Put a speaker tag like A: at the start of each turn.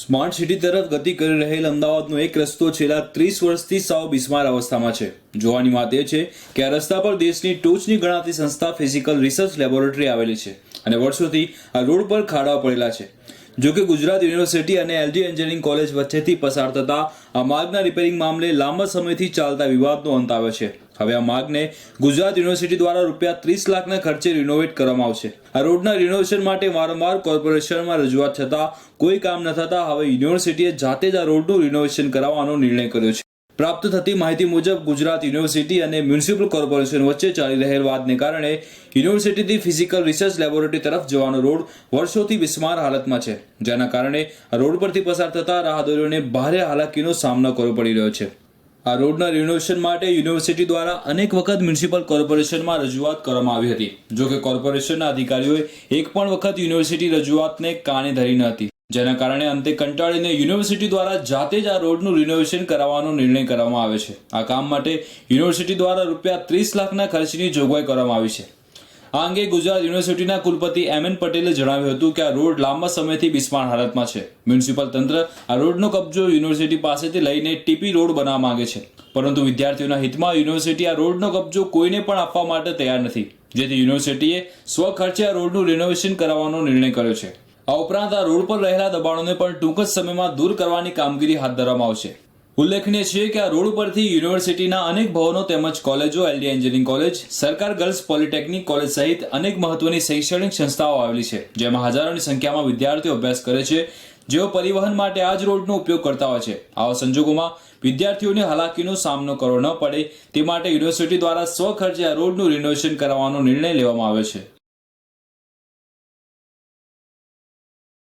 A: Smart city તરફ ગતિ કરી રહેલ અમદાવાદનો એક રસ્તો છેલ્લા ત્રીસ વર્ષથી સાવ બિસ્માર અવસ્થામાં છે. જોવાની વાત એ છે કે આ રસ્તા પર દેશની ટોચની ગણાતી સંસ્થા ફિઝિકલ રિસર્ચ લેબોરેટરી આવેલી છે અને વર્ષોથી આ રોડ પર ખાડા પડેલા છે. જો કે ગુજરાત યુનિવર્સિટી અને એલજી એન્જિનિયરિંગ કોલેજ વચ્ચેથી પસાર થતા આ માર્ગના રિપેરિંગ મામલે લાંબા સમયથી ચાલતા વિવાદનો અંત આવ્યો છે. હવે આ માર્ગને ગુજરાત યુનિવર્સિટી દ્વારા રૂપિયા ત્રીસ લાખના ખર્ચે રિનોવેટ કરવામાં આવશે. આ રોડના રિનોવેશન માટે વારંવાર કોર્પોરેશનમાં રજૂઆત છતાં કોઈ કામ ન થતા હવે યુનિવર્સિટીએ જાતે જ આ રોડનું રિનોવેશન કરાવવાનો નિર્ણય કર્યો છે. પ્રાપ્ત થતી માહિતી મુજબ ગુજરાત યુનિવર્સિટી અને મ્યુનિસિપલ કોર્પોરેશન વચ્ચે ચાલી રહેલ વાદને કારણે યુનિવર્સિટીથી ફિઝિકલ રિસર્ચ લેબોરેટરી તરફ જવાનો રોડ વર્ષોથી વિસ્માર હાલતમાં છે. જેના કારણે રોડ પરથી પસાર થતા રાહદારીઓને ભારે હાલાકીનો સામનો કરવો પડી રહ્યો છે. આ રોડના રિનોવેશન માટે યુનિવર્સિટી દ્વારા અનેક વખત મ્યુનિસિપલ કોર્પોરેશનમાં રજૂઆત કરવામાં આવી હતી. જો કે કોર્પોરેશનના અધિકારીઓએ એક પણ વખત યુનિવર્સિટી રજૂઆતને કાને ધરી ન હતી. જેના કારણે અંતે કંટાળીને યુનિવર્સિટી દ્વારા જાતે જ આ રોડનું રિનોવેશન કરાવવાનો નિર્ણય કરવામાં આવે છે. આ કામ માટે યુનિવર્સિટી દ્વારા રૂપિયા ત્રીસ લાખના ખર્ચની જોગવાઈ કરવામાં આવી છે. આ અંગે ગુજરાત યુનિવર્સિટીના કુલપતિ એમ એન પટેલે જણાવ્યું હતું કે આ રોડ લાંબા સમયથી બિસ્માર હાલતમાં છે. મ્યુનિસિપલ તંત્ર આ રોડનો કબજો યુનિવર્સિટી પાસેથી લઈને ટીપી રોડ બનાવવા માંગે છે. પરંતુ વિદ્યાર્થીઓના હિતમાં યુનિવર્સિટી આ રોડનો કબજો કોઈને પણ આપવા માટે તૈયાર નથી. જેથી યુનિવર્સિટીએ સ્વખર્ચે આ રોડનું રિનોવેશન કરાવવાનો નિર્ણય કર્યો છે. આ ઉપરાંત આ રોડ પર રહેલા દબાણોને પણ ટૂંક જ સમયમાં દૂર કરવાની કામગીરી હાથ ધરવામાં આવશે. ઉલ્લેખનીય છે કે આ રોડ પરથી યુનિવર્સિટીના અનેક ભવનો તેમજ કોલેજો, એલડી એન્જિનિયરિંગ કોલેજ, સરકાર ગર્લ્સ પોલિટેકનિક કોલેજ સહિત અનેક મહત્વની શૈક્ષણિક સંસ્થાઓ આવેલી છે, જેમાં હજારોની સંખ્યામાં વિદ્યાર્થીઓ અભ્યાસ કરે છે, જેઓ પરિવહન માટે આ જ રોડનો ઉપયોગ કરતા હોય છે. આવા સંજોગોમાં વિદ્યાર્થીઓને હાલાકીનો સામનો કરવો ન પડે, તે માટે યુનિવર્સિટી દ્વારા સ્વખર્ચે આ રોડનું રિનોવેશન કરાવવાનો નિર્ણય લેવામાં આવ્યો છે.